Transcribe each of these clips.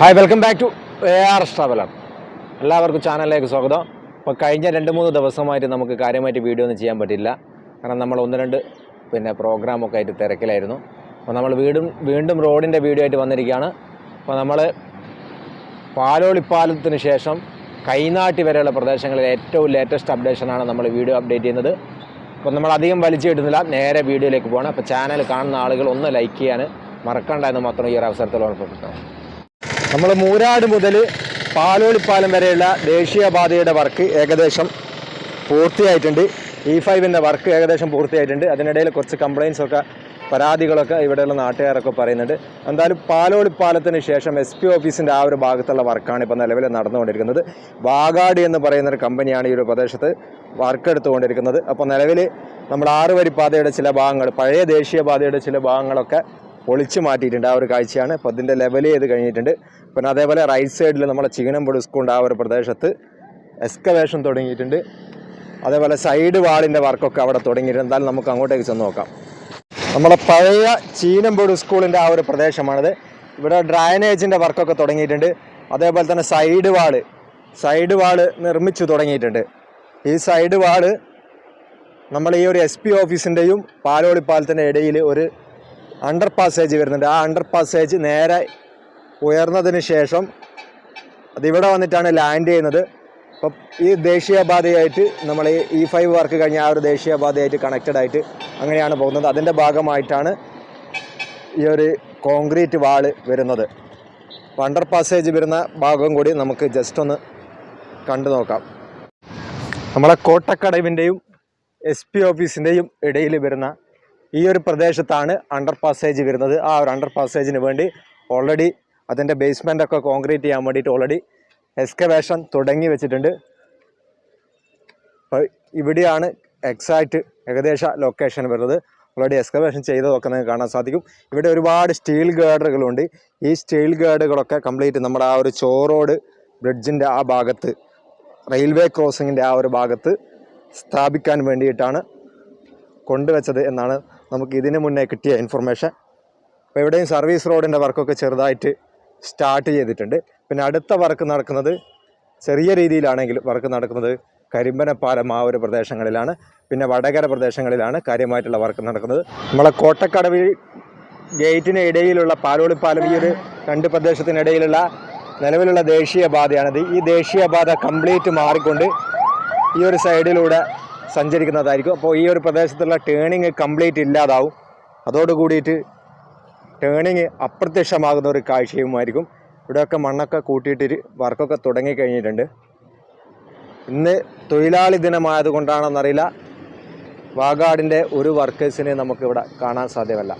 Hi welcome back to A R traveller എല്ലാവർക്കും ചാനലിലേക്ക് സ്വാഗതം. അപ്പോൾ കഴിഞ്ഞ രണ്ട് മൂന്ന് ദിവസമായിട്ട് നമുക്ക് കാര്യമായിട്ട് വീഡിയോ ഒന്നും ചെയ്യാൻ പറ്റില്ല. കാരണം നമ്മൾ ഒന്ന് രണ്ട് പിന്നെ പ്രോഗ്രാമൊക്കെ ആയിട്ട് തിരക്കിലായിരുന്നു. അപ്പോൾ നമ്മൾ വീണ്ടും വീണ്ടും റോഡിന്റെ വീഡിയോ ആയിട്ട് വന്നിരിക്കുകയാണ്. അപ്പോൾ നമ്മൾ പാലോളിപ്പാലത്തിന് ശേഷം കൈനാട്ടി വരെയുള്ള പ്രദേശങ്ങളിൽ ഏറ്റവും ലേറ്റസ്റ്റ് അപ്ഡേഷനാണ് നമ്മൾ വീഡിയോ അപ്ഡേറ്റ് ചെയ്യുന്നത്. അപ്പോൾ നമ്മൾ അധികം വലിച്ചു കിട്ടുന്നില്ല. നേരെ വീഡിയോയിലേക്ക് പോകണം അപ്പോൾ ചാനൽ കാണുന്ന ആളുകൾ ഒന്ന് ലൈക്ക് ചെയ്യാൻ മറക്കണ്ട എന്ന് മാത്രം ഈ ഒരു അവസരത്തിൽ ഓർമ്മപ്പെടുത്താം നമ്മൾ മൂരാട് മുതൽ പാലോളിപ്പാലം വരെയുള്ള ദേശീയപാതയുടെ വർക്ക് ഏകദേശം പൂർത്തിയായിട്ടുണ്ട്. ഇ ഫൈവിന്റെ വർക്ക് ഏകദേശം പൂർത്തിയായിട്ടുണ്ട്. അതിനിടയിൽ കുറച്ച് കംപ്ലയിൻസ് ഒക്കെ പരാതികളൊക്കെ ഇവിടെയുള്ള നാട്ടുകാരൊക്കെ പറയുന്നുണ്ട്. എന്തായാലും പാലോളിപ്പാലത്തിന് ശേഷം എസ് പി ഓഫീസിന്റെ ആ ഒരു ഭാഗത്തുള്ള വർക്കാണ് ഇപ്പോൾ നിലവിൽ നടന്നുകൊണ്ടിരിക്കുന്നത്. വാഗാടി എന്ന് പറയുന്ന ഒരു കമ്പനിയാണ് ഈ ഒരു പ്രദേശത്ത് വർക്ക് എടുത്തുകൊണ്ടിരിക്കുന്നത്. അപ്പോൾ നിലവിൽ നമ്മൾ ആറ് വരി പാതയുടെ ചില ഭാഗങ്ങൾ പഴയ ദേശീയപാതയുടെ ചില ഭാഗങ്ങളൊക്കെ പൊളിച്ചു മാറ്റിയിട്ടുണ്ട് ആ ഒരു കാഴ്ചയാണ്. അപ്പോൾ അതിന്റെ ലെവൽ ചെയ്ത് കഴിഞ്ഞിട്ടുണ്ട്. പിന്നെ അതേപോലെ റൈറ്റ് സൈഡിൽ നമ്മളെ ചീനമ്പൊടി സ്കൂളിന്റെ ആ ഒരു പ്രദേശത്ത്. എക്സ്കവേഷൻ തുടങ്ങിയിട്ടുണ്ട്. അതേപോലെ സൈഡ് വാളിന്റെ വർക്കൊക്കെ അവിടെ തുടങ്ങിയിട്ടുണ്ട്. നമുക്ക് അങ്ങോട്ടേക്ക് ചെന്ന് നോക്കാം. നമ്മളെ പഴയ ചീനമ്പൊടി സ്കൂളിന്റെ ആ ഒരു പ്രദേശമാണിത്. ഇവിടെ ഡ്രൈനേജിന്റെ വർക്കൊക്കെ തുടങ്ങിയിട്ടുണ്ട്. അതേപോലെ തന്നെ സൈഡ് വാൾ സൈഡ് വാൾ നിർമ്മിച്ചു തുടങ്ങിയിട്ടുണ്ട്. ഈ സൈഡ് വാൾ നമ്മൾ ഈ ഒരു എസ് പി ഓഫീസിന്റെയും പാലോളിപ്പാലത്തിന്റെ ഇടയിൽ ഒരു അണ്ടർ പാസേജ് വരുന്നുണ്ട്. ആ അണ്ടർ പാസേജ് നേരെ ഉയർന്നതിന് ശേഷം അതിവിടെ വന്നിട്ടാണ് ലാൻഡ് ചെയ്യുന്നത്. അപ്പം ഈ ദേശീയപാതയായിട്ട് നമ്മൾ ഈ ഫൈവ് വർക്ക് കഴിഞ്ഞ ആ ഒരു ദേശീയപാതയായിട്ട് കണക്റ്റഡ് ആയിട്ട് അങ്ങനെയാണ് പോകുന്നത്. അതിന്റെ ഭാഗമായിട്ടാണ് ഈ ഒരു കോൺക്രീറ്റ് വാൾ വരുന്നത്. അണ്ടർ പാസേജ് വരുന്ന ഭാഗം കൂടി നമുക്ക് ജസ്റ്റ് ഒന്ന് കണ്ടു നോക്കാം. നമ്മളെ കോട്ടക്കടവിന്റെയും എസ് പി ഓഫീസിന്റെയും ഇടയിൽ വരുന്ന ഈ ഒരു പ്രദേശത്താണ് അണ്ടർ പാസേജ് വരുന്നത്. ആ ഒരു അണ്ടർ പാസേജിന് വേണ്ടി ഓൾറെഡി അതിന്റെ ബേസ്മെന്റ് ഒക്കെ കോൺക്രീറ്റ് ചെയ്യാൻ വേണ്ടിയിട്ട് ഓൾറെഡി എക്സ്കവേഷൻ തുടങ്ങി വെച്ചിട്ടുണ്ട്. അപ്പോൾ ഇവിടെയാണ് എക്സാക്റ്റ് ഏകദേശ ലൊക്കേഷൻ വരുന്നത്. ഓൾറെഡി എക്സ്കവേഷൻ ചെയ്തതൊക്കെ നിങ്ങൾക്ക് കാണാൻ സാധിക്കും. ഇവിടെ ഒരുപാട് സ്റ്റീൽ ഗേഡറുകളുണ്ട് ഈ സ്റ്റീൽ ഗേഡുകളൊക്കെ കംപ്ലീറ്റ് നമ്മുടെ ആ ഒരു ചോറോഡ് ബ്രിഡ്ജിന്റെ ആ ഭാഗത്ത് റെയിൽവേ ക്രോസിങ്ങിന്റെ ആ ഒരു ഭാഗത്ത് സ്ഥാപിക്കാൻ വേണ്ടിയിട്ടാണ് കൊണ്ടുവച്ചത് എന്നാണ് നമുക്ക് ഇതിന് മുന്നേ കിട്ടിയ ഇൻഫർമേഷൻ അപ്പോൾ എവിടെയും സർവീസ് റോഡിന്റെ വർക്കൊക്കെ ചെറുതായിട്ട് സ്റ്റാർട്ട് ചെയ്തിട്ടുണ്ട്. പിന്നെ അടുത്ത വർക്ക് നടക്കുന്നത് ചെറിയ രീതിയിലാണെങ്കിൽ വർക്ക് നടക്കുന്നത് കരിമ്പനപ്പാലം ആ ഒരു പ്രദേശങ്ങളിലാണ്. പിന്നെ വടകര പ്രദേശങ്ങളിലാണ് കാര്യമായിട്ടുള്ള വർക്ക് നടക്കുന്നത്. നമ്മളെ കോട്ടക്കടവിൽ ഗേറ്റിന് ഇടയിലുള്ള പാലോളിപ്പാലം ഈ ഒരു രണ്ട് പ്രദേശത്തിനിടയിലുള്ള നിലവിലുള്ള ദേശീയപാതയാണിത്. ഈ ദേശീയപാത കംപ്ലീറ്റ് മാറിക്കൊണ്ട് ഈ ഒരു സൈഡിലൂടെ സഞ്ചരിക്കുന്നതായിരിക്കും. അപ്പോൾ ഈ ഒരു പ്രദേശത്തുള്ള ടേണിങ് കംപ്ലീറ്റ് ഇല്ലാതാവും. അതോട് കൂടിയിട്ട് ടേണിങ് അപ്രത്യക്ഷമാകുന്ന ഒരു കാഴ്ചയുമായിരിക്കും. ഇവിടെയൊക്കെ മണ്ണൊക്കെ കൂട്ടിയിട്ട് വർക്കൊക്കെ തുടങ്ങി കഴിഞ്ഞിട്ടുണ്ട്. ഇന്ന് തൊഴിലാളി ദിനമായതുകൊണ്ടാണെന്നറിയില്ല. വാഗാടിന്റെ ഒരു വർക്കേഴ്സിനെ നമുക്കിവിടെ കാണാൻ സാധ്യമല്ല.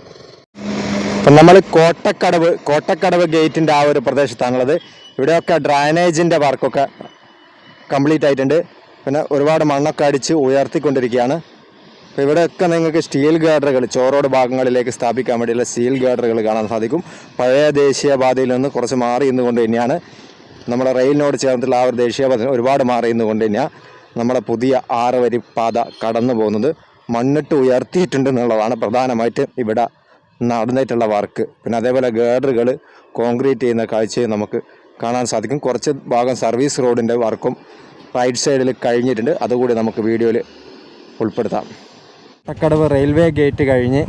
അപ്പം നമ്മൾ കോട്ടക്കടവ് കോട്ടക്കടവ് ഗേറ്റിന്റെ ആ ഒരു പ്രദേശത്താണുള്ളത്. ഇവിടെയൊക്കെ ഡ്രൈനേജിന്റെ വർക്കൊക്കെ കംപ്ലീറ്റ് ആയിട്ടുണ്ട്. പിന്നെ ഒരുപാട് മണ്ണൊക്കെ അടിച്ച് ഉയർത്തിക്കൊണ്ടിരിക്കുകയാണ്. അപ്പോൾ ഇവിടെയൊക്കെ നിങ്ങൾക്ക് സ്റ്റീൽ ഗാർഡറുകൾ ചോറോട് ഭാഗങ്ങളിലേക്ക് സ്ഥാപിക്കാൻ വേണ്ടിയുള്ള സ്റ്റീൽ ഗാർഡറുകൾ കാണാൻ സാധിക്കും. പഴയ ദേശീയപാതയിൽ നിന്ന് കുറച്ച് മാറി നിന്നുകൊണ്ട് തന്നെയാണ്. നമ്മുടെ റെയിലിനോട് ചേർന്നിട്ടുള്ള ആ ഒരു ദേശീയപാത ഒരുപാട് മാറി നിന്നുകൊണ്ട് തന്നെയാണ് നമ്മുടെ പുതിയ ആറ് വരി പാത കടന്നു പോകുന്നത്. മണ്ണിട്ട് ഉയർത്തിയിട്ടുണ്ട് എന്നുള്ളതാണ് പ്രധാനമായിട്ട് ഇവിടെ നടന്നിട്ടുള്ള വർക്ക്. പിന്നെ അതേപോലെ ഗേഡറുകൾ കോൺക്രീറ്റ് ചെയ്യുന്ന കാഴ്ചയും നമുക്ക് കാണാൻ സാധിക്കും. കുറച്ച് ഭാഗം സർവീസ് റോഡിന്റെ വർക്കും റൈറ്റ് സൈഡിൽ കഴിഞ്ഞിട്ടുണ്ട്. അതുകൂടി നമുക്ക് വീഡിയോയിൽ ഉൾപ്പെടുത്താം. കടവ് റെയിൽവേ ഗേറ്റ് കഴിഞ്ഞ്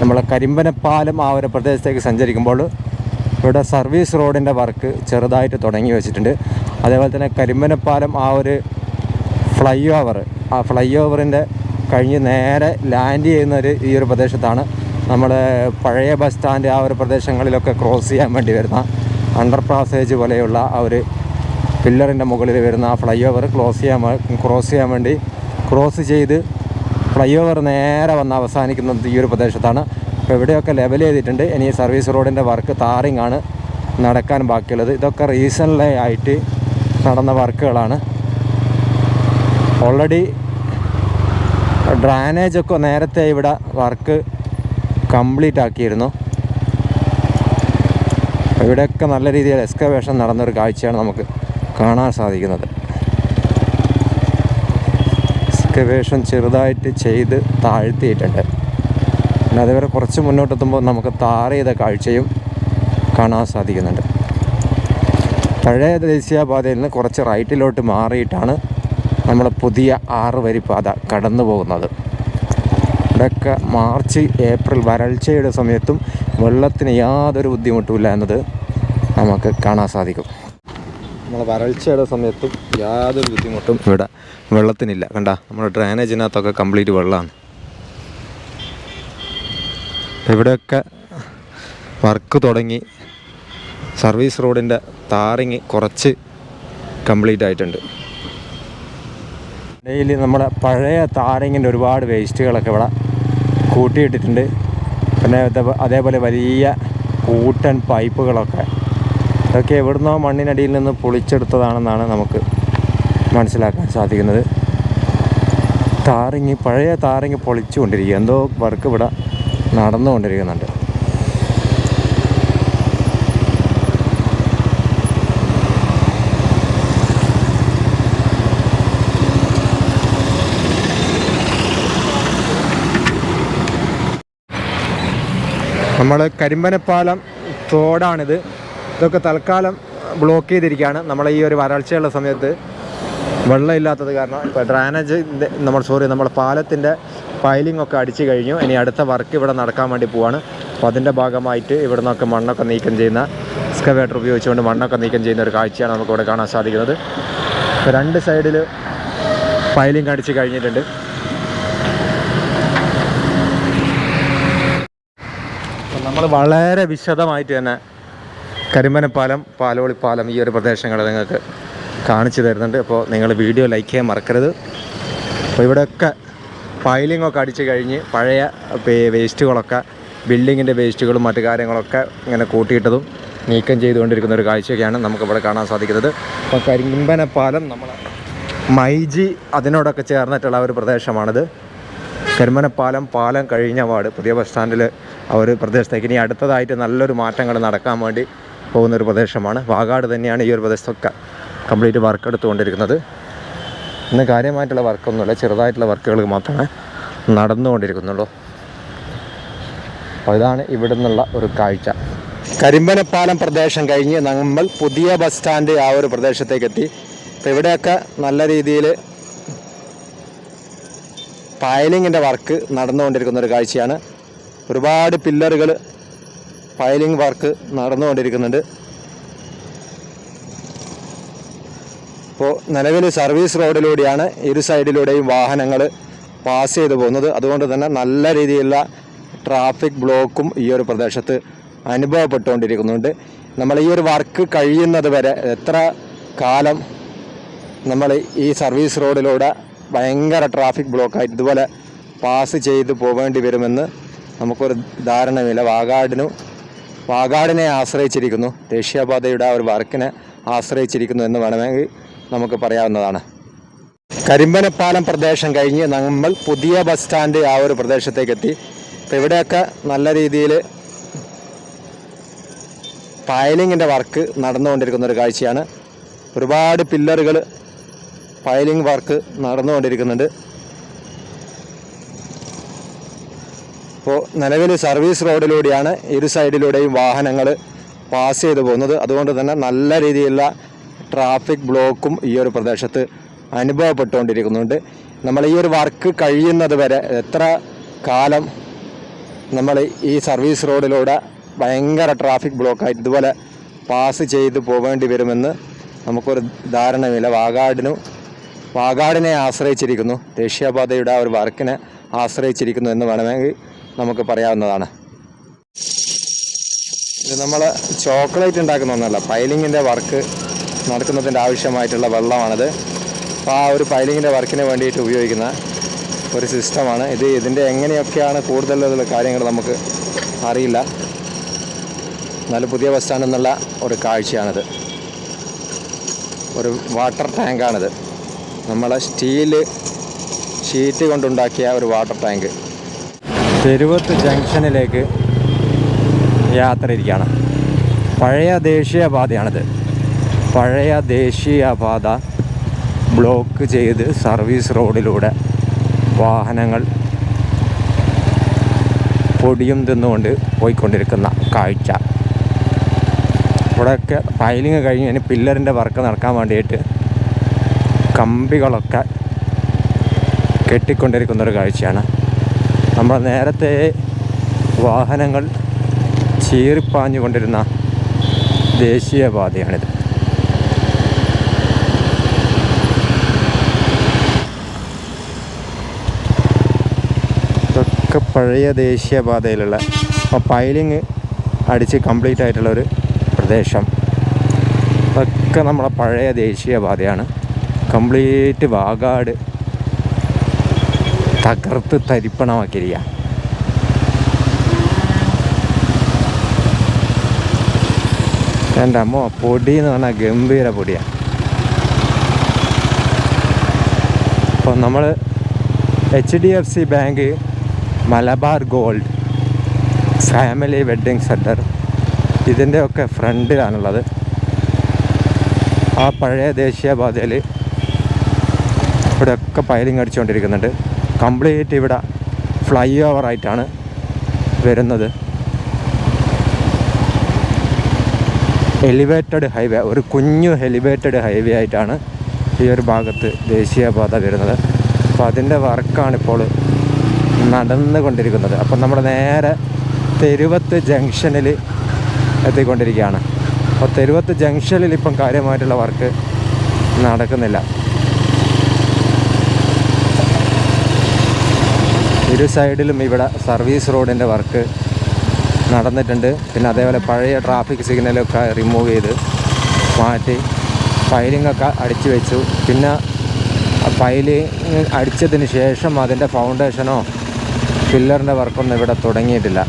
നമ്മൾ കരിമ്പനപ്പാലം ആ ഒരു പ്രദേശത്തേക്ക് സഞ്ചരിക്കുമ്പോൾ ഇവിടെ സർവീസ് റോഡിന്റെ വർക്ക് ചെറുതായിട്ട് തുടങ്ങി വെച്ചിട്ടുണ്ട്. അതേപോലെ തന്നെ കരിമ്പനപ്പാലം ആ ഒരു ഫ്ലൈ ഓവർ ആ ഫ്ലൈ ഓവറിന്റെ കഴിഞ്ഞ് നേരെ ലാൻഡ് ചെയ്യുന്ന ഒരു ഈ ഒരു പ്രദേശത്താണ് നമ്മൾ പഴയ ബസ് സ്റ്റാൻഡ് ആ ഒരു പ്രദേശങ്ങളിലൊക്കെ ക്രോസ് ചെയ്യാൻ വേണ്ടി വരുന്ന അണ്ടർ പാസേജ് പോലെയുള്ള ആ ഒരു പില്ലറിന്റെ മുകളിൽ വരുന്ന ആ ഫ്ലൈ ഓവർ ക്ലോസ് ചെയ്യാൻ ക്രോസ് ചെയ്യാൻ വേണ്ടി ക്രോസ് ചെയ്ത് ഫ്ലൈ ഓവർ നേരെ വന്ന് അവസാനിക്കുന്നത് ഈ ഒരു പ്രദേശത്താണ്. അപ്പോൾ ഇവിടെയൊക്കെ ലെവൽ ചെയ്തിട്ടുണ്ട്. ഇനി സർവീസ് റോഡിന്റെ വർക്ക് താറിങ് ആണ് നടക്കാൻ ബാക്കിയുള്ളത്. ഇതൊക്കെ റീസൺലി ആയിട്ട് നടന്ന വർക്കുകളാണ്. ഓൾറെഡി ഡ്രാനേജ് ഒക്കെ നേരത്തെ ഇവിടെ വർക്ക് കംപ്ലീറ്റ് ആക്കിയിരുന്നു. ഇവിടെയൊക്കെ നല്ല രീതിയിൽ എക്സ്കവേഷൻ നടന്നൊരു കാഴ്ചയാണ് നമുക്ക്. കാണാൻ സാധിക്കുന്നത്. എക്സ്കവേഷൻ ചെറുതായിട്ട് ചെയ്ത് താഴ്ത്തിയിട്ടുണ്ട്. പിന്നെ അതേപോലെ കുറച്ച് മുന്നോട്ടെത്തുമ്പോൾ നമുക്ക് താറ ചെയ്ത കാഴ്ചയും കാണാൻ സാധിക്കുന്നുണ്ട്. പഴയ ദേശീയപാതയിൽ നിന്ന് കുറച്ച് റൈറ്റിലോട്ട് മാറിയിട്ടാണ് നമ്മൾ പുതിയ ആറ് വരി പാത കടന്നു പോകുന്നത് ഇവിടെയൊക്കെ മാർച്ച് ഏപ്രിൽ വരൾച്ചയുടെ സമയത്തും വെള്ളത്തിന് യാതൊരു ബുദ്ധിമുട്ടുമില്ല എന്നത് നമുക്ക് കാണാൻ സാധിക്കും. നമ്മൾ വരൾച്ചയുടെ സമയത്തും യാതൊരു ബുദ്ധിമുട്ടും ഇവിടെ വെള്ളത്തിനില്ല. കണ്ട നമ്മുടെ ഡ്രൈനേജിനകത്തൊക്കെ കംപ്ലീറ്റ് വെള്ളമാണ് ഇവിടെയൊക്കെ വർക്ക് തുടങ്ങി. സർവീസ് റോഡിന്റെ താറിങ് കുറച്ച് കംപ്ലീറ്റ് ആയിട്ടുണ്ട്. ഡെയിലി നമ്മുടെ പഴയ താറിങ്ങിന്റെ ഒരുപാട് വേസ്റ്റുകളൊക്കെ ഇവിടെ കൂട്ടിയിട്ടിട്ടുണ്ട്. പിന്നെ അതേപോലെ വലിയ കൂട്ടൻ പൈപ്പുകളൊക്കെ ഇതൊക്കെ എവിടുന്നോ മണ്ണിനടിയിൽ നിന്ന് പൊളിച്ചെടുത്തതാണെന്നാണ് നമുക്ക് മനസ്സിലാക്കാൻ സാധിക്കുന്നത്. താറിങ് പഴയ താറിങ് പൊളിച്ചുകൊണ്ടിരിക്കുക. എന്തോ വർക്ക് ഇവിടെ നടന്നുകൊണ്ടിരിക്കുന്നുണ്ട്. നമ്മൾ കരിമ്പനപ്പാലം തോടാണിത്. ഇതൊക്കെ തൽക്കാലം ബ്ലോക്ക് ചെയ്തിരിക്കുകയാണ്. നമ്മളെ ഈ ഒരു വരൾച്ചയുള്ള സമയത്ത് വെള്ളമില്ലാത്തത് കാരണം ഇപ്പോൾ ഡ്രാനേജ് നമ്മൾ സോറി നമ്മൾ പാലത്തിന്റെ പൈലിംഗ് ഒക്കെ അടിച്ചു കഴിഞ്ഞു. ഇനി അടുത്ത വർക്ക് ഇവിടെ നടക്കാൻ വേണ്ടി പോവാണ്. അപ്പോൾ അതിന്റെ ഭാഗമായിട്ട് ഇവിടെ നിന്നൊക്കെ മണ്ണൊക്കെ നീക്കം ചെയ്യുന്ന എക്സ്കവേറ്റർ ഉപയോഗിച്ചുകൊണ്ട് മണ്ണൊക്കെ നീക്കം ചെയ്യുന്ന ഒരു കാഴ്ചയാണ് നമുക്കിവിടെ കാണാൻ സാധിക്കുന്നത്. ഇപ്പോൾ രണ്ട് സൈഡിൽ പൈലിംഗ് അടിച്ച് കഴിഞ്ഞിട്ടുണ്ട്. നമ്മൾ വളരെ വിശദമായിട്ട് തന്നെ കരിമനപ്പാലം പാലോളിപ്പാലം ഈ ഒരു പ്രദേശങ്ങൾ നിങ്ങൾക്ക് കാണിച്ചു തരുന്നുണ്ട്. അപ്പോൾ നിങ്ങൾ വീഡിയോ ലൈക്ക് ചെയ്യാൻ മറക്കരുത്. അപ്പോൾ ഇവിടെയൊക്കെ ഫയലിങ്ങൊക്കെ അടിച്ച് കഴിഞ്ഞ് പഴയ വേസ്റ്റുകളൊക്കെ ബിൽഡിങ്ങിന്റെ വേസ്റ്റുകളും മറ്റു കാര്യങ്ങളൊക്കെ ഇങ്ങനെ കൂട്ടിയിട്ടതും നീക്കം ചെയ്തുകൊണ്ടിരിക്കുന്ന ഒരു കാഴ്ചയൊക്കെയാണ് നമുക്കിവിടെ കാണാൻ സാധിക്കുന്നത്. അപ്പോൾ കരിമ്പനപ്പാലം നമ്മൾ മൈജി അതിനോടൊക്കെ ചേർന്നിട്ടുള്ള ഒരു പ്രദേശമാണിത്. കരിമനപ്പാലം പാലം കഴിഞ്ഞ വാർഡ് പുതിയ ബസ് സ്റ്റാൻഡിൽ ആ ഒരു പ്രദേശത്തേക്ക്. ഇനി അടുത്തതായിട്ട് നല്ലൊരു മാറ്റങ്ങൾ നടക്കാൻ വേണ്ടി പോകുന്ന ഒരു പ്രദേശമാണ്. വാഗാട് തന്നെയാണ് ഈ ഒരു പ്രദേശത്തൊക്കെ കംപ്ലീറ്റ് വർക്ക് എടുത്തുകൊണ്ടിരിക്കുന്നത്. ഇന്ന് കാര്യമായിട്ടുള്ള വർക്കൊന്നുമില്ല. ചെറുതായിട്ടുള്ള വർക്കുകൾ മാത്രമേ നടന്നുകൊണ്ടിരിക്കുന്നുള്ളൂ. അപ്പോൾ ഇതാണ് ഇവിടെ നിന്നുള്ള ഒരു കാഴ്ച. കരിമ്പനപ്പാലം പ്രദേശം കഴിഞ്ഞ് നമ്മൾ പുതിയ ബസ് സ്റ്റാൻഡ് ആ ഒരു പ്രദേശത്തേക്ക് എത്തി. അപ്പോൾ ഇവിടെയൊക്കെ നല്ല രീതിയിൽ പയലിങ്ങിന്റെ വർക്ക് നടന്നുകൊണ്ടിരിക്കുന്ന ഒരു കാഴ്ചയാണ്. ഒരുപാട് പില്ലറുകൾ പയലിംഗ് വർക്ക് നടന്നുകൊണ്ടിരിക്കുന്നുണ്ട്. ഇപ്പോൾ നിലവിൽ സർവീസ് റോഡിലൂടെയാണ് ഇരു സൈഡിലൂടെയും വാഹനങ്ങൾ പാസ് ചെയ്തു പോകുന്നത്. അതുകൊണ്ട് തന്നെ നല്ല രീതിയിലുള്ള ട്രാഫിക് ബ്ലോക്കും ഈ ഒരു പ്രദേശത്ത് അനുഭവപ്പെട്ടുകൊണ്ടിരിക്കുന്നുണ്ട്. നമ്മൾ ഈ ഒരു വർക്ക് കഴിയുന്നത് വരെ എത്ര കാലം നമ്മൾ ഈ സർവീസ് റോഡിലൂടെ ഭയങ്കര ട്രാഫിക് ബ്ലോക്കായിട്ട് ഇതുപോലെ പാസ് ചെയ്ത് പോകേണ്ടി വരുമെന്ന് നമുക്കൊരു ധാരണയില്ല വാഗാടിനും വാഗാടിനെ ആശ്രയിച്ചിരിക്കുന്നു. ദേശീയപാതയുടെ ആ ഒരു വർക്കിനെ ആശ്രയിച്ചിരിക്കുന്നു എന്ന് വേണമെങ്കിൽ നമുക്ക് പറയാവുന്നതാണ്. കരിമ്പനപ്പാലം പ്രദേശം കഴിഞ്ഞ് നമ്മൾ പുതിയ ബസ് സ്റ്റാൻഡ് ആ ഒരു പ്രദേശത്തേക്ക് എത്തി അപ്പോൾ ഇവിടെയൊക്കെ നല്ല രീതിയിൽ പയലിങ്ങിന്റെ വർക്ക് നടന്നുകൊണ്ടിരിക്കുന്ന ഒരു കാഴ്ചയാണ്. ഒരുപാട് പില്ലറുകൾ പയലിംഗ് വർക്ക് നടന്നുകൊണ്ടിരിക്കുന്നുണ്ട്. ഇപ്പോൾ നിലവിൽ സർവീസ് റോഡിലൂടെയാണ് ഇരു സൈഡിലൂടെയും വാഹനങ്ങൾ പാസ് ചെയ്തു പോകുന്നത്. അതുകൊണ്ട് തന്നെ നല്ല രീതിയിലുള്ള ട്രാഫിക് ബ്ലോക്കും ഈ ഒരു പ്രദേശത്ത് അനുഭവപ്പെട്ടുകൊണ്ടിരിക്കുന്നുണ്ട്. നമ്മൾ ഈ ഒരു വർക്ക് കഴിയുന്നത് വരെ എത്ര കാലം നമ്മൾ ഈ സർവീസ് റോഡിലൂടെ ഭയങ്കര ട്രാഫിക് ബ്ലോക്കായിട്ട് ഇതുപോലെ പാസ് ചെയ്ത് പോകേണ്ടി വരുമെന്ന് നമുക്കൊരു ധാരണയില്ല വാഗാടിനു വാഗാടിനെ ആശ്രയിച്ചിരിക്കുന്നു. ദേശീയപാതയുടെ ആ ഒരു വർക്കിനെ ആശ്രയിച്ചിരിക്കുന്നു എന്ന് വേണമെങ്കിൽ നമുക്ക് പറയാവുന്നതാണ്. ഇത് നമ്മൾ ചോക്ലേറ്റ് ഉണ്ടാക്കുന്ന ഒന്നല്ല പൈലിങ്ങിന്റെ വർക്ക് നടക്കുന്നതിന്റെ ആവശ്യമായിട്ടുള്ള വെള്ളമാണിത്. അപ്പോൾ ആ ഒരു പൈലിങ്ങിന്റെ വർക്കിന് വേണ്ടിയിട്ട് ഉപയോഗിക്കുന്ന ഒരു സിസ്റ്റമാണ്. ഇത് ഇതിന്റെ എങ്ങനെയൊക്കെയാണ് കൂടുതലുള്ള കാര്യങ്ങൾ നമുക്ക് അറിയില്ല. എന്നാലും പുതിയ ബസ് സ്റ്റാൻഡ് എന്നുള്ള ഒരു കാഴ്ചയാണിത്. ഒരു വാട്ടർ ടാങ്കാണിത്. നമ്മളെ സ്റ്റീൽ ഷീറ്റ് കൊണ്ടുണ്ടാക്കിയ ഒരു വാട്ടർ ടാങ്ക്. തെരുവത്ത് ജംഗ്ഷനിലേക്ക് യാത്ര ഇരിക്കുകയാണ് പഴയ ദേശീയപാതയാണിത്. പഴയ ദേശീയപാത ബ്ലോക്ക് ചെയ്ത് സർവീസ് റോഡിലൂടെ വാഹനങ്ങൾ പൊടിയും തിന്നുകൊണ്ട് പോയിക്കൊണ്ടിരിക്കുന്ന കാഴ്ച. ഇവിടെയൊക്കെ ഫയലിങ് കഴിഞ്ഞ് അതിന് പില്ലറിന്റെ വർക്ക് നടക്കാൻ വേണ്ടിയിട്ട് കമ്പികളൊക്കെ കെട്ടിക്കൊണ്ടിരിക്കുന്നൊരു കാഴ്ചയാണ്. നമ്മൾ നേരത്തെ വാഹനങ്ങൾ ചീറിപ്പാഞ്ഞു കൊണ്ടിരുന്ന ദേശീയപാതയാണിത്. ഇതൊക്കെ പഴയ ദേശീയപാതയിലുള്ള പൈലിങ് അടിച്ച് കംപ്ലീറ്റ് ആയിട്ടുള്ള ഒരു പ്രദേശം. ഇതൊക്കെ നമ്മളെ പഴയ ദേശീയപാതയാണ്. കംപ്ലീറ്റ് വാഗാട് തകർത്ത് തരിപ്പണമാക്കിയിരിക്കുക എന്റെ അമ്മ പൊടി എന്ന് പറഞ്ഞാൽ ഗംഭീര പൊടിയാണ് അപ്പോൾ നമ്മൾ H D F C bank Malabar gold family wedding centre ഇതിന്റെയൊക്കെ ഫ്രണ്ടിലാണുള്ളത്. ആ പഴയ ദേശീയപാതയിൽ ഇവിടെയൊക്കെ പൈലിങ് അടിച്ചുകൊണ്ടിരിക്കുന്നുണ്ട് കംപ്ലീറ്റ് ഇവിടെ ഫ്ലൈ ഓവർ ആയിട്ടാണ് വരുന്നത്. എലിവേറ്റഡ് ഹൈവേ ഒരു കുഞ്ഞു എലിവേറ്റഡ് ഹൈവേ ആയിട്ടാണ് ഈ ഒരു ഭാഗത്ത് ദേശീയപാത വരുന്നത്. അപ്പോൾ അതിന്റെ വർക്കാണിപ്പോൾ നടന്നുകൊണ്ടിരിക്കുന്നത്. അപ്പം നമ്മൾ നേരെ തെരുവത്ത് ജംഗ്ഷനിൽ എത്തിക്കൊണ്ടിരിക്കുകയാണ്. അപ്പോൾ തെരുവത്ത് ജംഗ്ഷനിൽ ഇപ്പം കാര്യമായിട്ടുള്ള വർക്ക് നടക്കുന്നില്ല. ഇരു സൈഡിലും ഇവിടെ സർവീസ് റോഡിന്റെ വർക്ക് നടന്നിട്ടുണ്ട്. പിന്നെ അതേപോലെ പഴയ ട്രാഫിക് സിഗ്നലൊക്കെ റിമൂവ് ചെയ്ത് മാറ്റി. ഫയലിങ്ങൊക്കെ അടിച്ചു വെച്ചു. പിന്നെ ഫയലിങ് അടിച്ചതിന് ശേഷം അതിന്റെ ഫൗണ്ടേഷനോ പില്ലറിന്റെ വർക്കൊന്നും ഇവിടെ തുടങ്ങിയിട്ടില്ല.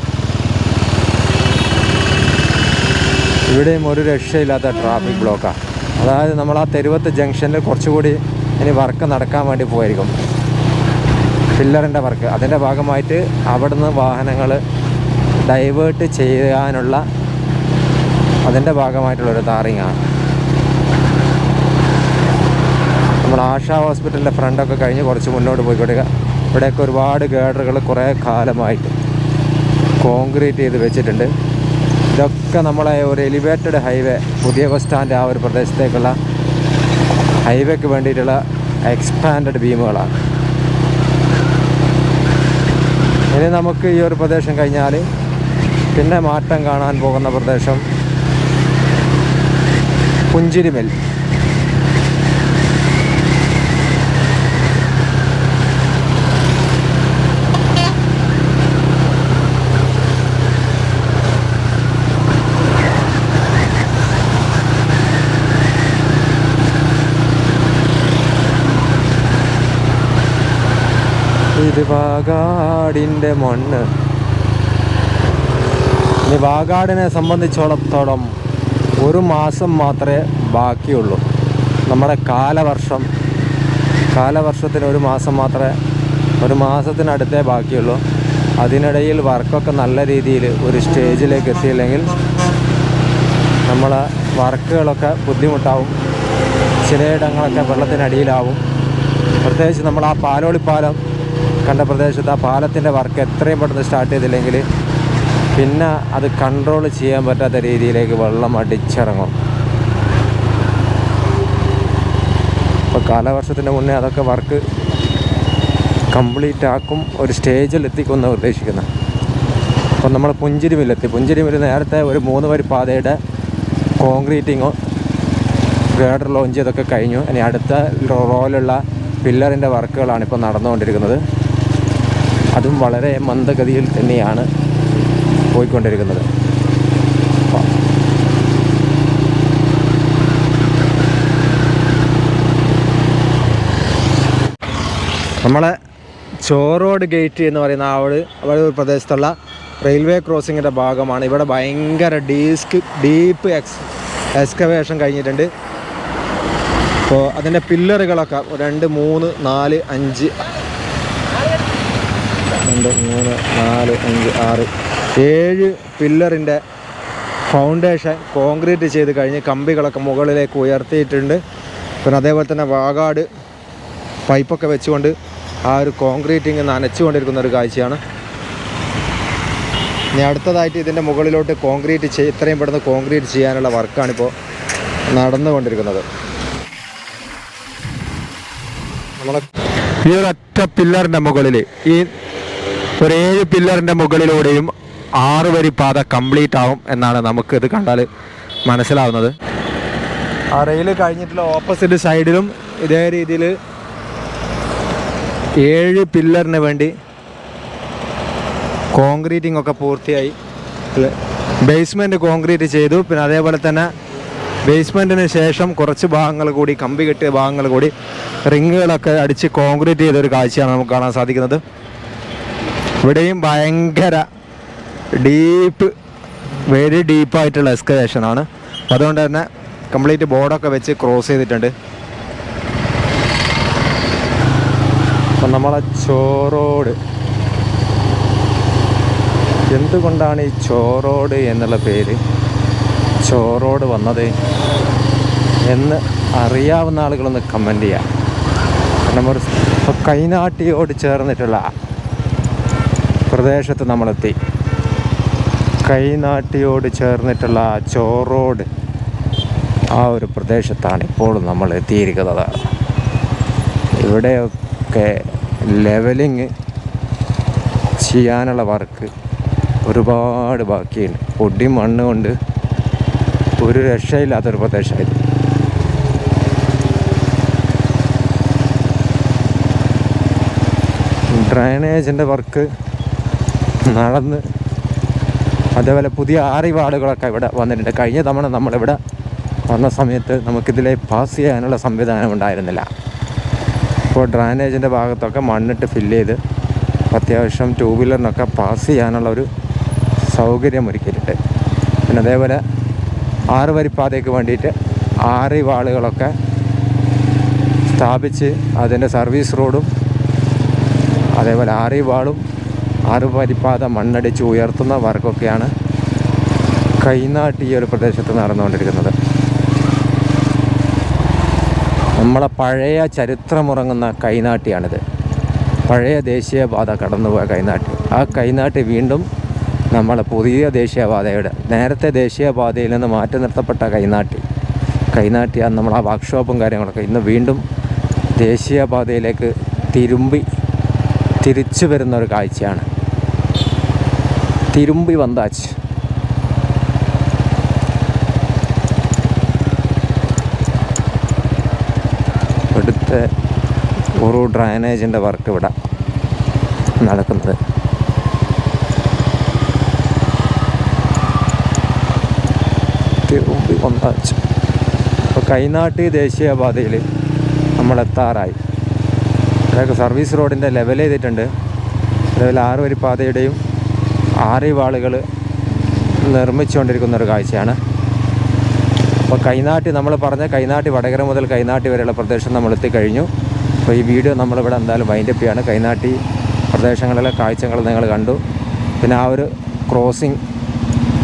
ഇവിടെയും ഒരു രക്ഷയില്ലാത്ത ട്രാഫിക് ബ്ലോക്കാണ് അതായത് നമ്മൾ ആ തെരുവത്ത് ജംഗ്ഷനിൽ കുറച്ചുകൂടി ഇനി വർക്ക് നടക്കാൻ വേണ്ടി പോയിരിക്കും പില്ലറിന്റെ വർക്ക്. അതിന്റെ ഭാഗമായിട്ട് അവിടുന്ന് വാഹനങ്ങൾ ഡൈവേർട്ട് ചെയ്യാനുള്ള അതിന്റെ ഭാഗമായിട്ടുള്ളൊരു താറിങ്ങാണ് നമ്മൾ ആശാ ഹോസ്പിറ്റലിന്റെ ഫ്രണ്ടൊക്കെ കഴിഞ്ഞ് കുറച്ച് മുന്നോട്ട് പോയിക്കൊടുക്കുക ഇവിടെയൊക്കെ ഒരുപാട് ഗേഡറുകൾ കുറേ കാലമായിട്ട് കോൺക്രീറ്റ് ചെയ്ത് വെച്ചിട്ടുണ്ട്. ഇതൊക്കെ നമ്മളെ ഒരു എലിവേറ്റഡ് ഹൈവേ പുതിയ ബസ് സ്റ്റാൻഡ് ആ ഒരു പ്രദേശത്തേക്കുള്ള ഹൈവേക്ക് വേണ്ടിയിട്ടുള്ള എക്സ്പാൻഡഡ് ബീമുകളാണ്. ഇനി നമുക്ക് ഈ ഒരു പ്രദേശം കഴിഞ്ഞാൽ പിന്നെ മാറ്റം കാണാൻ പോകുന്ന പ്രദേശം പുഞ്ചിരിമിൽ ഇത് വാഗാടിന്റെ മണ്ണ്. ഇനി വാഗാടിനെ സംബന്ധിച്ചിടത്തോളം ഒരു മാസം മാത്രമേ ബാക്കിയുള്ളൂ. നമ്മുടെ കാലവർഷം കാലവർഷത്തിന് ഒരു മാസം മാത്രമേ ഒരു മാസത്തിനടുത്തേ ബാക്കിയുള്ളൂ. അതിനിടയിൽ വർക്കൊക്കെ നല്ല രീതിയിൽ ഒരു സ്റ്റേജിലേക്ക് എത്തിയില്ലെങ്കിൽ നമ്മൾ വർക്കുകളൊക്കെ ബുദ്ധിമുട്ടാവും. ചിലയിടങ്ങളൊക്കെ വെള്ളത്തിനടിയിലാവും. പ്രത്യേകിച്ച് നമ്മൾ ആ പാലോളി പാലം കണ്ട പ്രദേശത്ത് ആ പാലത്തിന്റെ വർക്ക് എത്രയും പെട്ടെന്ന് സ്റ്റാർട്ട് ചെയ്തില്ലെങ്കിൽ പിന്നെ അത് കൺട്രോൾ ചെയ്യാൻ പറ്റാത്ത രീതിയിലേക്ക് വെള്ളം അടിച്ചിറങ്ങും. അപ്പോൾ കാലവർഷത്തിന്റെ മുന്നേ അതൊക്കെ വർക്ക് കംപ്ലീറ്റ് ആക്കും ഒരു സ്റ്റേജിൽ എത്തിക്കുമെന്ന് ഉദ്ദേശിക്കുന്നത്. അപ്പം നമ്മൾ പുഞ്ചിരിമില്ലെത്തി പുഞ്ചിരിമിൽ നേരത്തെ ഒരു മൂന്ന് വരി പാതയുടെ കോൺക്രീറ്റിങ്ങോ ഗേഡർ ലോഞ്ച് ചെയ്തൊക്കെ കഴിഞ്ഞു. ഇനി അടുത്ത റോയിലുള്ള പില്ലറിന്റെ വർക്കുകളാണ് ഇപ്പോൾ നടന്നുകൊണ്ടിരിക്കുന്നത്. അതും വളരെ മന്ദഗതിയിൽ തന്നെയാണ് പോയിക്കൊണ്ടിരിക്കുന്നത്. നമ്മളെ ചോറോഡ് ഗേറ്റ് എന്ന് പറയുന്ന ആ ഒരു ഒരു പ്രദേശത്തുള്ള റെയിൽവേ ക്രോസിങ്ങിന്റെ ഭാഗമാണ്. ഇവിടെ ഭയങ്കര ഡീസ്ക് ഡീപ്പ് എക്സ് എക്സ്കവേഷൻ കഴിഞ്ഞിട്ടുണ്ട്. അപ്പോൾ അതിന്റെ പില്ലറുകളൊക്കെ രണ്ട് മൂന്ന് നാല് അഞ്ച് രണ്ട് മൂന്ന് നാല് അഞ്ച് ആറ്. ഏഴ് പില്ലറിന്റെ ഫൗണ്ടേഷൻ കോൺക്രീറ്റ് ചെയ്ത് കഴിഞ്ഞ് കമ്പികളൊക്കെ മുകളിലേക്ക് ഉയർത്തിയിട്ടുണ്ട്. പിന്നെ അതേപോലെ തന്നെ വാഗാട് പൈപ്പൊക്കെ വെച്ചുകൊണ്ട് ആ ഒരു കോൺക്രീറ്റിങ് നനച്ചുകൊണ്ടിരിക്കുന്ന ഒരു കാഴ്ചയാണ്. ഇനി അടുത്തതായിട്ട് ഇതിന്റെ മുകളിലോട്ട് കോൺക്രീറ്റ് ചെയ് ഇത്രയും പെട്ടെന്ന് കോൺക്രീറ്റ് ചെയ്യാനുള്ള വർക്കാണിപ്പോൾ നടന്നുകൊണ്ടിരിക്കുന്നത്. നമ്മളെ ഈ ഒറ്റ പില്ലറിന്റെ മുകളിൽ ഈ ഒരു ഏഴ് പില്ലറിന്റെ മുകളിലൂടെയും ആറ് വരി പാത കംപ്ലീറ്റ് ആവും എന്നാണ് നമുക്ക് ഇത് കണ്ടാൽ മനസ്സിലാവുന്നത്. ആ റെയിൽ കഴിഞ്ഞിട്ടുള്ള ഓപ്പോസിറ്റ് സൈഡിലും ഇതേ രീതിയിൽ ഏഴ് പില്ലറിന് വേണ്ടി കോൺക്രീറ്റിംഗ് ഒക്കെ പൂർത്തിയായി. ബേസ്മെന്റ് കോൺക്രീറ്റ് ചെയ്തു. പിന്നെ അതേപോലെ തന്നെ ബേസ്മെന്റിന് ശേഷം കുറച്ച് ഭാഗങ്ങൾ കൂടി കമ്പി കെട്ടിയ ഭാഗങ്ങൾ കൂടി റിങ്ങുകളൊക്കെ അടിച്ച് കോൺക്രീറ്റ് ചെയ്തൊരു കാഴ്ചയാണ് നമുക്ക് കാണാൻ സാധിക്കുന്നത്. ഇവിടെയും ഭയങ്കര ഡീപ്പ് വെരി ഡീപ്പായിട്ടുള്ള എക്സ്കവേഷനാണ് അതുകൊണ്ട് തന്നെ കംപ്ലീറ്റ് ബോർഡൊക്കെ വെച്ച് ക്രോസ് ചെയ്തിട്ടുണ്ട്. അപ്പം നമ്മളെ ചോറോട് എന്തുകൊണ്ടാണ് ഈ ചോറോട് എന്നുള്ള പേര്? ചോറോട് വന്നത് എന്ന് അറിയാവുന്ന ആളുകളൊന്ന് കമന്റ് ചെയ്യാം. നമ്മൾ കൈനാട്ടിയോട് ചേർന്നിട്ടുള്ള പ്രദേശത്ത് നമ്മളെത്തി. കൈനാട്ടിയോട് ചേർന്നിട്ടുള്ള ആ ചോറോട് ആ ഒരു പ്രദേശത്താണ് ഇപ്പോൾ നമ്മൾ എത്തിയിരിക്കുന്നത്. ഇവിടെയൊക്കെ ലെവലിങ് ചെയ്യാനുള്ള വർക്ക് ഒരുപാട് ബാക്കിയുണ്ട്. പൊടി മണ്ണ് കൊണ്ട് ഒരു രക്ഷയില്ലാത്തൊരു പ്രദേശമായിരുന്നു. ഡ്രൈനേജിന്റെ വർക്ക് നടന്ന് അതേപോലെ പുതിയ അറിവാടുകളൊക്കെ ഇവിടെ വന്നിട്ടുണ്ട്. കഴിഞ്ഞ തവണ നമ്മളിവിടെ വന്ന സമയത്ത് നമുക്കിതിലെ പാസ് ചെയ്യാനുള്ള സംവിധാനം ഉണ്ടായിരുന്നില്ല. ഇപ്പോൾ ഡ്രാനേജിന്റെ ഭാഗത്തൊക്കെ മണ്ണിട്ട് ഫില്ല് ചെയ്ത് അത്യാവശ്യം ടൂ വീലറിനൊക്കെ പാസ് ചെയ്യാനുള്ള ഒരു സൗകര്യം ഒരുക്കിയിട്ടുണ്ട്. പിന്നെ അതേപോലെ ആറ് വരിപ്പാതയ്ക്ക് വേണ്ടിയിട്ട് ആറ് വാളുകളൊക്കെ സ്ഥാപിച്ച് അതിന്റെ സർവീസ് റോഡും അതേപോലെ ആറ് വരിപ്പാത മണ്ണടിച്ച് ഉയർത്തുന്ന വർക്കൊക്കെയാണ് കൈനാട്ടി ഈ ഒരു പ്രദേശത്ത് നടന്നുകൊണ്ടിരിക്കുന്നത്. നമ്മളെ പഴയ ചരിത്രമുറങ്ങുന്ന കൈനാട്ടിയാണിത്. പഴയ ദേശീയപാത കടന്നുപോയ കൈനാട്ടി. ആ കൈനാട്ടി വീണ്ടും നമ്മളെ പുതിയ ദേശീയപാതയുടെ നേരത്തെ ദേശീയപാതയിൽ നിന്ന് മാറ്റി നിർത്തപ്പെട്ട കൈനാട്ടി. കൈനാട്ടി നമ്മൾ ആ വർക്ക്ഷോപ്പും കാര്യങ്ങളൊക്കെ ഇന്ന് വീണ്ടും ദേശീയപാതയിലേക്ക് തിരുമ്പി തിരിച്ചു വരുന്ന ഒരു കാഴ്ചയാണ്. തിരുമ്പി വന്താച്ച്. അടുത്ത ഒരു ഡ്രൈനേജിന്റെ വർക്ക് ഇവിടെ നടക്കുന്നത്. തിരുമ്പി വന്താച്ച്. അപ്പോൾ കൈനാട്ടി ദേശീയപാതയിൽ നമ്മൾ എത്താറായി അതൊക്കെ സർവീസ് റോഡിന്റെ ലെവൽ ചെയ്തിട്ടുണ്ട്. അതേപോലെ ആറ് വരി പാതയുടെയും ആറ് വാളുകൾ നിർമ്മിച്ചുകൊണ്ടിരിക്കുന്ന ഒരു കാഴ്ചയാണ്. അപ്പോൾ കൈനാട്ടി നമ്മൾ പറഞ്ഞ കൈനാട്ടി വടകര മുതൽ കൈനാട്ടി വരെയുള്ള പ്രദേശം നമ്മൾ എത്തിക്കഴിഞ്ഞു. അപ്പോൾ ഈ വീഡിയോ നമ്മളിവിടെ എന്തായാലും വൈൻഡപ്പ് ചെയ്യാണ്. കൈനാട്ടി പ്രദേശങ്ങളിലെ കാഴ്ചകൾ നിങ്ങൾ കണ്ടു. പിന്നെ ആ ഒരു ക്രോസിങ്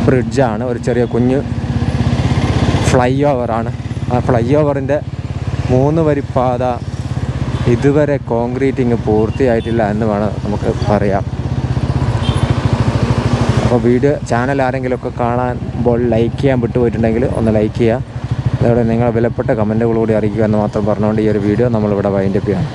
ബ്രിഡ്ജാണ് ഒരു ചെറിയ കുഞ്ഞ് ഫ്ലൈ ഓവറാണ് ആ ഫ്ലൈ ഓവറിന്റെ മൂന്ന് വരി പാത ഇതുവരെ കോൺക്രീറ്റിങ് പൂർത്തിയായിട്ടില്ല എന്ന് വേണം നമുക്ക് പറയാം. അപ്പോൾ വീഡിയോ ചാനൽ ആരെങ്കിലുമൊക്കെ കാണുമ്പോൾ ലൈക്ക് ചെയ്യാൻ വിട്ടുപോയിട്ടുണ്ടെങ്കിൽ ഒന്ന് ലൈക്ക് ചെയ്യുക. അതോടെ നിങ്ങളെ വിലപ്പെട്ട കമന്റുകൾ കൂടി അറിയിക്കുക എന്ന് മാത്രം പറഞ്ഞുകൊണ്ട് ഈ ഒരു വീഡിയോ നമ്മളിവിടെ വൈൻഡപ്പ് ചെയ്യാം